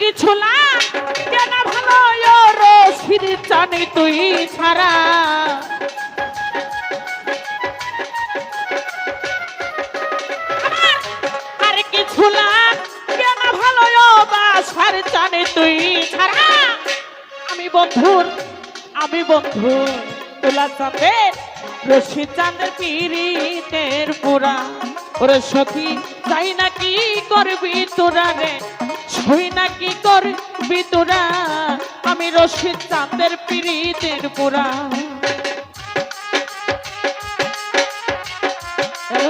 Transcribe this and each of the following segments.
কিছু না। কেন ভালো রশিদ জানি তুই ছাড়া? আর কিছু না। কেন ভালো বাসার জানি তুই ছাড়া? আমি বন্ধুর, আমি বন্ধু তোলা চাঁদের রশিদ চাঁদের পিরিতের পুরা। ওরে সখী, তাই না কি করবি তোরা রে? সই না কি করবি তোরা? আমি রশিদ চাঁদের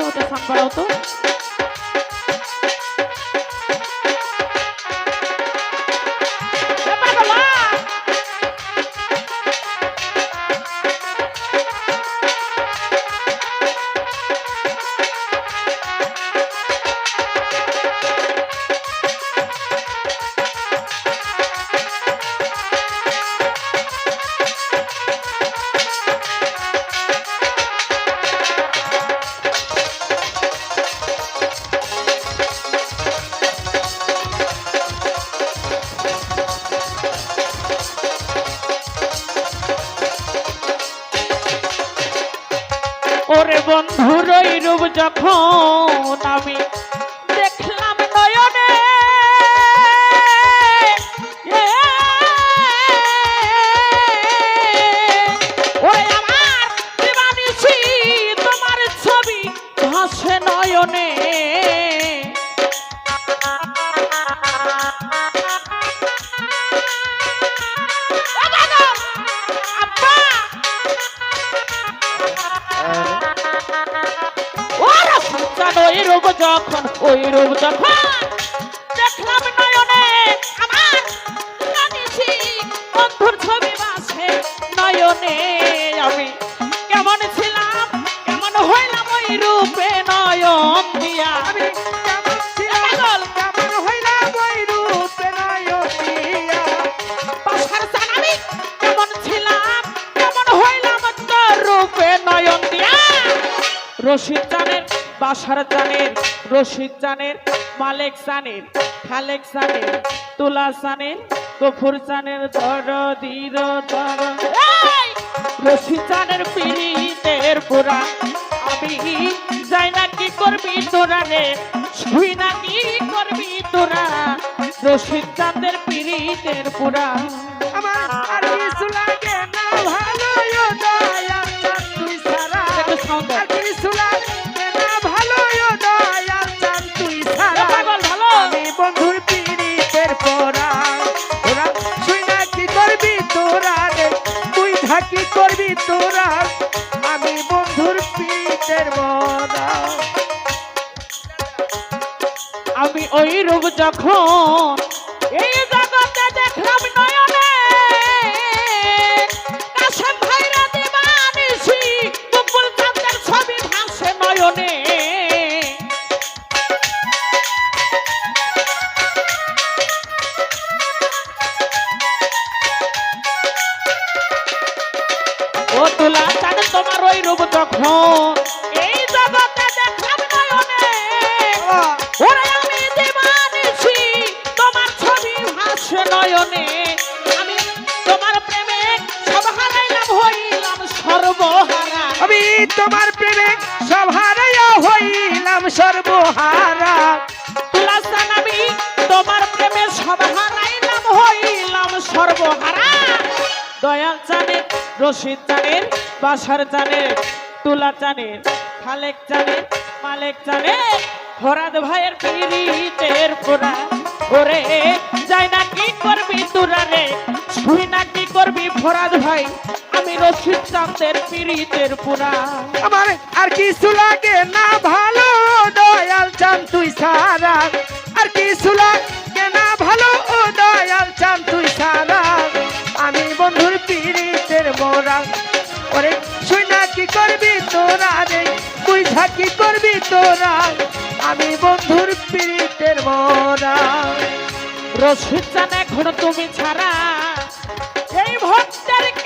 ওটা সান তো। যখন আমি যখন ওই রূপ যখন দেখলাম নয়নে আমার জানিছি বন্ধুর ছবি বাসে নয়নে আমি কেমন ছিলাম, কেমন হইলাম ওই রূপে নয়ন দিয়া। আমি রশিদ জানের, বাসার জানের রশিদ জানের মালেক জানের খালেক জানের তুলা জানের গফুর জানের ধর ধীর ধর! রশিদ জানের পিড়িতের পুরা আমি যাই না কি করবি তোরা রে শুই না কি করবি তোরা রশিদ চাঁদের পিড়িতের পুরা আমার আর কিছু লাগে না ভালো দয়া তুই সারা। আর কিছু লাগে যখন এই জগতে দেখলাম নয়নে, কাশেম ভাইরা দিবানিছি বকুল চাঁদের ছবি ভাসে নয়নে। ও তুলা তোমার ওই রূপ যখন আমি তোমার প্রেমে সব হারাইয়া হইলাম সর্বহারা। তুলাস্তান আমি তোমার প্রেমে সব হারাইলাম, হইলাম সর্বহারা। দয়াল চানের রশিদ চানের বাসার চানের তুলা চানের খালেক চানের মালেক চানের ফরাদ ভাইয়ের পিরিতের পুরা ওরে, যাই না কি করবি তোরা রে? শুই না কি করবি ফরাদ ভাই? আমি রশিদ চাঁদের পিরিতের পুরা। আমার আর কিছু লাগে না ভালো দয়াল চান তুই সারা। আর কিছু লাগে না ভালো ও দয়াল চান তুই সারা। আমি বন্ধুর পীড়িতের মোরা। ওরে শুই না কি করবি তোরা রে? তুই ঝাঁকি করবি তোরা? আমি বন্ধুর পীড়িতের মোরা। রশিদ চান এখন তুমি ছাড়া।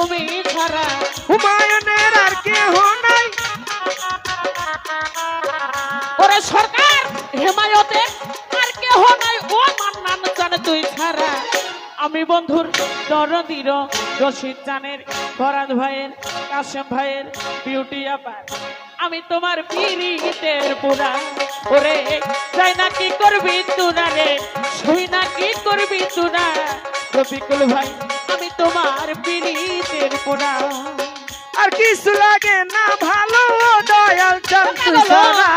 তুমি ছাড়া হুমায়ুনের আর কেহ নাই। ওরে সরকার হেমায়তে আর কেহ নাই। ও মান্নান জানে তুই ছাড়া। আমি বন্ধুর দরদির রশিদ জানের ভরাত ভাইয়ের কাশেম ভাইয়ের বিউটি আপার আমি তোমার পিরিতের পুরা। ওরে যাই না কি করবি তুরা রে? শুই না কি করবি তুরা? রফিকুল ভাই তোমার পিরিতের পুরা আর কিছু লাগে না ভালো ও দয়াল চান তুই সারা।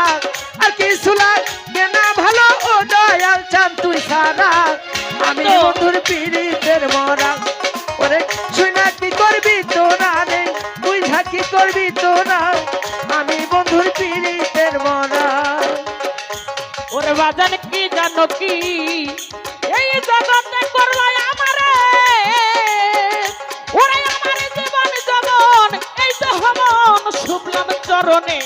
আর কিছু লাগে না ভালো ও দয়াল চান তুই সারা। আমি মধুর পীড়িতের মরা। ওরে শুনা কি করবি তোরা রে? তুই ঝাঁকি করবি তোরা? আমি বন্ধুর পীড়িতের মরা। ওরে বাজান কি জানো কি? এই জগতে করল হমন শুভলাম চরণে।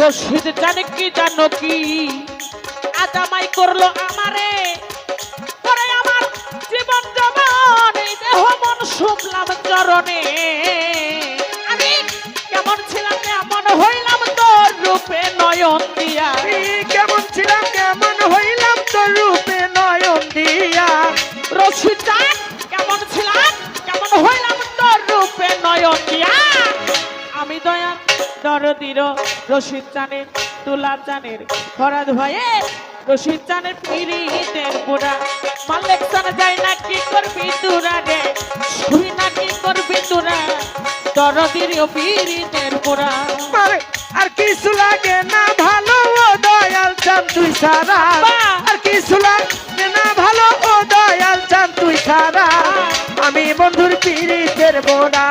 রশিদ জানে কি জানো কি? আদামাই করল আমারে। পরে আমার জীবন জবান এই দেহ মন শুভলাম চরণে। আমি কেমন ছিলাম, কেমন হইলাম তোর রূপে নয়ন দিয়া। দরদির রশিদ চানের তুলা চানের ফরাদ ভাইয়ের রশিদ চানের পিরিতের পুরা মালিক চান যায় না কি করবি তুরা রে? শুই না কি করবি তুরা? দরদির পিরিতের পুরা আরে, আর কিছু লাগে না ভালো ও দয়াল চান তুই সারা আর কিছু লাগে না ভালো ও দয়াল চান তুই সারা আমি বন্ধুর পীড়িতের বোনা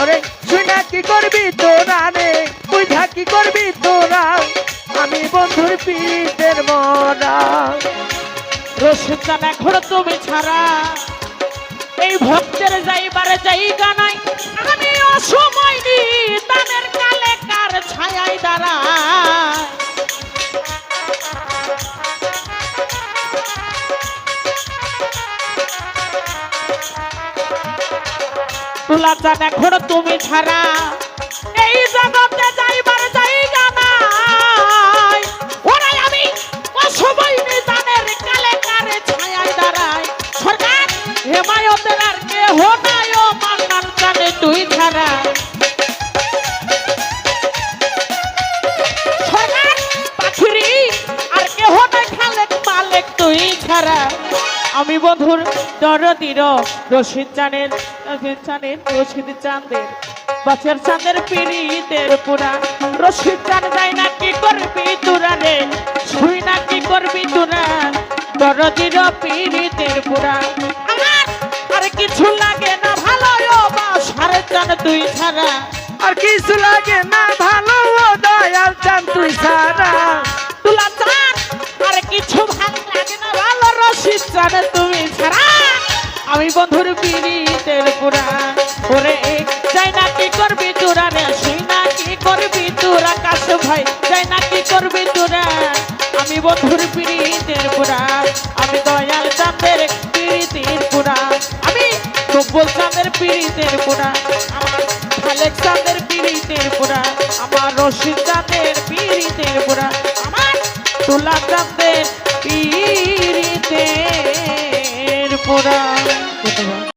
ওরে শুনা কি করবি তোরা তোরা, আমি বন্ধুর মনা রশিদ চান এখন তুমি ছাড়া। এই ভক্তের যাইবারে জায়গা নাই। আমি অসময় দানের কালে কার দাঁড়ায় তুলা চান এখন তুমি ছাড়া। এই জগতে দরদির রশিদ চানের রশিদ চানের রশিদ চাঁদের। বছর চাঁদের পিড়িতের পুরা। রশিদ চান যায় না কি করবি তুরা রে? শুই না কি করবি তুরা? দরদির পিড়িতের পুরা। আর কিছু লাগে না ভালো সারে চান তুই ছাড়া। আর কিছু লাগে না ভালো দয়াল চান তুই সারা তুলা চান আর কিছু ভালো লাগে না ভালো রশিদ চান তুমি ছাড়া। আমি বন্ধুর পিড়িতের পুরা। ওরে, যাই না কি করবি তোরা রে? শুই না কি করবি তোরা? কাশ ভাই, যাই না কি করবি তোরা? আমি বন্ধুর পিড়িতের পুরা। আমি দয়াল চাঁদের পিড়িতের পুরা। আমি কব্বল চাঁদের পিড়িতের পুরা। আমার খালেক চাঁদের পিড়িতের পুরা। আমার রশিদ চাঁদের পিড়িতের পুরা। আমার তুলা চাঁদ